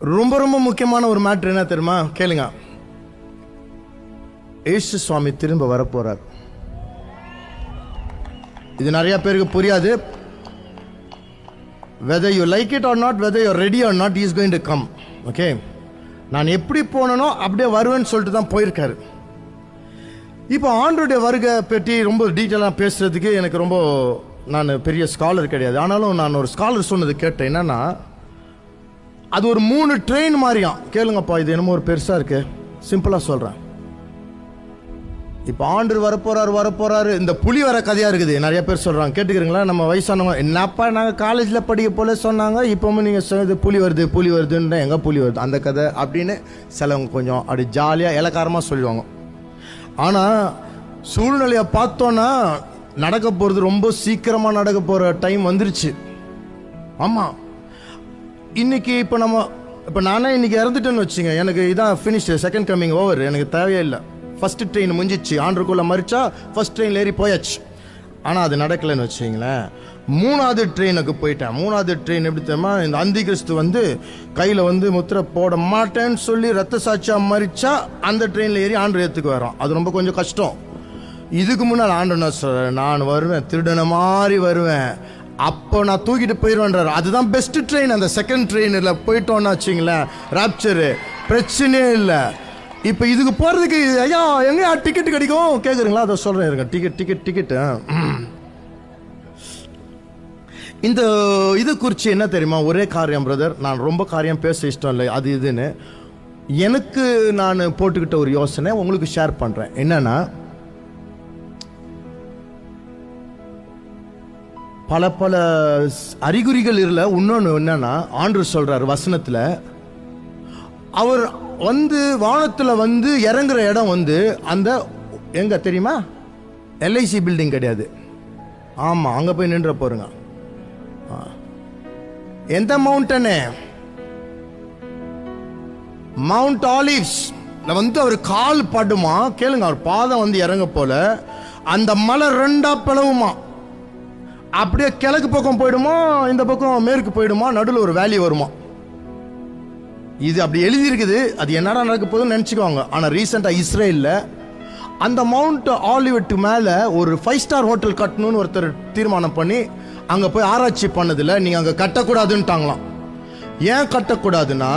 ரொம்ப ரொம்ப முக்கியமான ஒரு மேட்ரு என்ன தெரியுமா? கேளுங்க. ஏசு சுவாமி திரும்ப வரப்போறார். இது நிறைய பேருக்கு புரியாது. Whether you like it or not whether you ready or not is going to come okay நான் எப்படி போனனோ அப்படியே வருவேன்னு சொல்லிட்டு தான் போயிருக்காரு. இப்போ ஆண்டோடைய வருகை பற்றி ரொம்ப டீட்டெயிலாக பேசுறதுக்கு எனக்கு ரொம்ப நான் பெரிய ஸ்காலர் கிடையாது. ஆனாலும் நான் ஒரு ஸ்காலர் சொன்னது கேட்டேன். என்னன்னா அது ஒரு மூணு ட்ரெயின் மாதிரியாம் கேளுங்கப்பா இது என்னமோ ஒரு பெருசா இருக்கு. சிம்பிளா சொல்றேன். இப்போ ஆண்டு வரப்போறாரு வரப்போறாரு. இந்த புலி வர கதையா இருக்குது. நிறைய பேர் சொல்றாங்க. கேட்டுக்கிறீங்களா? நம்ம வயசானவங்க என்னப்பா நாங்க காலேஜ்ல படிக்க போல சொன்னாங்க இப்பவும் நீங்க சொன்னது புலி வருது புலி வருதுன்னு எங்க புலி வருது? அந்த கதை அப்படின்னு சிலவங்க கொஞ்சம் அப்படி ஜாலியா இலக்காரமா சொல்லுவாங்க. ஆனா சூழ்நிலையை பார்த்தோன்னா நடக்க போறது ரொம்ப சீக்கிரமா நடக்க போற டைம் வந்துருச்சு. ஆமா. இன்னைக்கு இப்போ நம்ம இப்போ நானே இன்னைக்கு இறந்துட்டேன்னு வச்சுங்க எனக்கு இதான் ஃபினிஷ் செகண்ட் கம்மிங் ஓவர் எனக்கு தேவையே இல்லை. ஃபர்ஸ்ட் ட்ரெயின் முடிஞ்சிச்சு. ஆண்டுக்குள்ள மறிச்சா ஃபர்ஸ்ட் ட்ரெயின் ஏறி போயாச்சு. ஆனால் அது நடக்கலைன்னு வச்சுங்களேன் மூணாவது ட்ரெயினுக்கு போயிட்டேன். மூணாவது ட்ரெயின் எப்படி தெரியுமா? இந்த அந்தி கிறிஸ்து வந்து கையில் வந்து முத்திரை போட மாட்டேன்னு சொல்லி ரத்த சாட்சியாக மறிச்சா அந்த ட்ரெயினில் ஏறி ஆண்டு ஏற்றுக்கு வரோம் அது ரொம்ப கொஞ்சம் கஷ்டம். இதுக்கு முன்னால் ஆண்டு நான் வருவேன். திருடனை மாதிரி வருவேன். அப்போ நான் தூக்கிட்டு போயிடுவேன்றார் அதுதான் பெஸ்ட் ட்ரெயின் அந்த செகண்ட் ட்ரெயினில் போயிட்டோன்னா வச்சிங்களேன் ராப்சரு பிரச்சனையே இல்லை. இப்போ இதுக்கு போகிறதுக்கு ஐயா எங்கேயா டிக்கெட் கிடைக்கும்? கேட்குறீங்களா அதை சொல்கிறேன் இருங்க. டிக்கெட் டிக்கெட் டிக்கெட்டு இந்த இது குறித்து என்ன தெரியுமா? ஒரே காரியம் பிரதர் நான் ரொம்ப காரியம் பேச இஷ்டம் இல்லை. அது இதுன்னு. எனக்கு நான் போட்டுக்கிட்ட ஒரு யோசனை உங்களுக்கு ஷேர் பண்ணுறேன் என்னன்னா பல பல அறிகுறிகள் இல்லை இன்னொன்று என்னன்னா ஆண்டு சொல்றாரு வசனத்தில் அவர் வந்து வானத்தில் வந்து இறங்குற இடம் வந்து அந்த எங்க தெரியுமா? எல்ஐசி பில்டிங் கிடையாது. ஆமாம் அங்கே போய் நின்ற போறங்க. எந்த மவுண்டனு மவுண்ட் ஆலிவ்ஸ் வந்து அவர் கால் படுமா? கேளுங்க அவர் பாதம் வந்து இறங்க போல. அந்த மலை ரெண்டா பிளவுமா? அப்படியே கிழக்கு பக்கம் போயிடுமா இந்த பக்கம் மேற்கு போயிடுமா நடுவில் ஒரு வேலி வருமா? இது அப்படி எழுதியிருக்குது. அது என்னடா நடக்க போகுதுன்னு நினச்சிக்குவாங்க ஆனால் ரீசெண்டாக இஸ்ரேலில் அந்த மவுண்ட் ஆலிவெட்டு மேலே ஒரு ஃபைவ் ஸ்டார் ஹோட்டல் கட்டணும்னு ஒருத்தர் தீர்மானம் பண்ணி அங்கே போய் ஆராய்ச்சி பண்ணதில் நீங்கள் அங்கே கட்டக்கூடாதுன்ட்டாங்களாம். ஏன் கட்டக்கூடாதுன்னா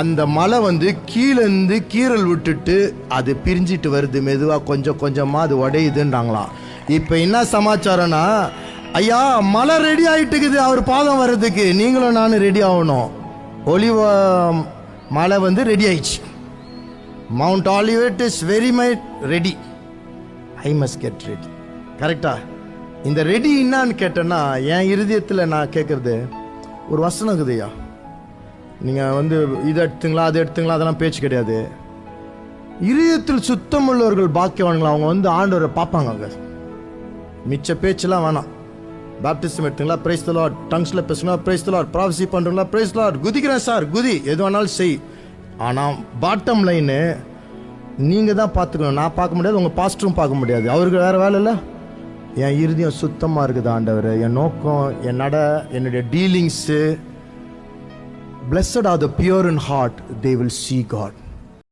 அந்த மலை வந்து கீழேருந்து கீறல் விட்டுட்டு அது பிரிஞ்சிட்டு வருது. மெதுவாக கொஞ்சம் கொஞ்சமாக அது உடையுதுன்றாங்களாம். இப்போ என்ன சமாச்சாரம்னா ஐயா மலை ரெடி ஆகிட்டுக்குது அவர் பாதம் வர்றதுக்கு. நீங்களும் நானும் ரெடி ஆகணும். ஒலிவ மலை வந்து ரெடி ஆயிடுச்சு. Mount Olivet is very my ready I must get ready கரெக்டா இந்த ரெடி என்னான்னு கேட்டேன்னா என் இருதயத்தில் நான் கேட்குறது ஒரு வசனம் இருக்குதுயா நீங்கள் வந்து இதை எடுத்துங்களா அதை எடுத்துங்களா அதெல்லாம் பேச்சு கிடையாது. இருதயத்தில் சுத்தமுள்ளவர்கள் பாக்கியவான்கள் அவங்க வந்து ஆண்டவரை பார்ப்பாங்க அங்கே மிச்ச பேச்செல்லாம் வேணாம். பேப்டிசம் எடுத்துங்களா? பிரைஸ் தலாட் டங்ஸில் பேசுங்களா பிரைஸ் தலாட் ப்ராஃபஸி பண்ணுறீங்களா பிரைஸ் தலாட் குதிக்கிறேன் சார் குதி. எது வேணாலும் செய். ஆனால் பாட்டம் லைனு நீங்கள் தான் பார்த்துக்கணும். நான் பார்க்க முடியாது உங்கள் பாஸ்டரும் பார்க்க முடியாது. அவருக்கு வேறு வேலை இல்லை? என் இறுதியம் சுத்தமாக இருக்குது ஆண்டவர். என் நோக்கம் என் நட என்னுடைய dealings blessed are the pure in heart they will see God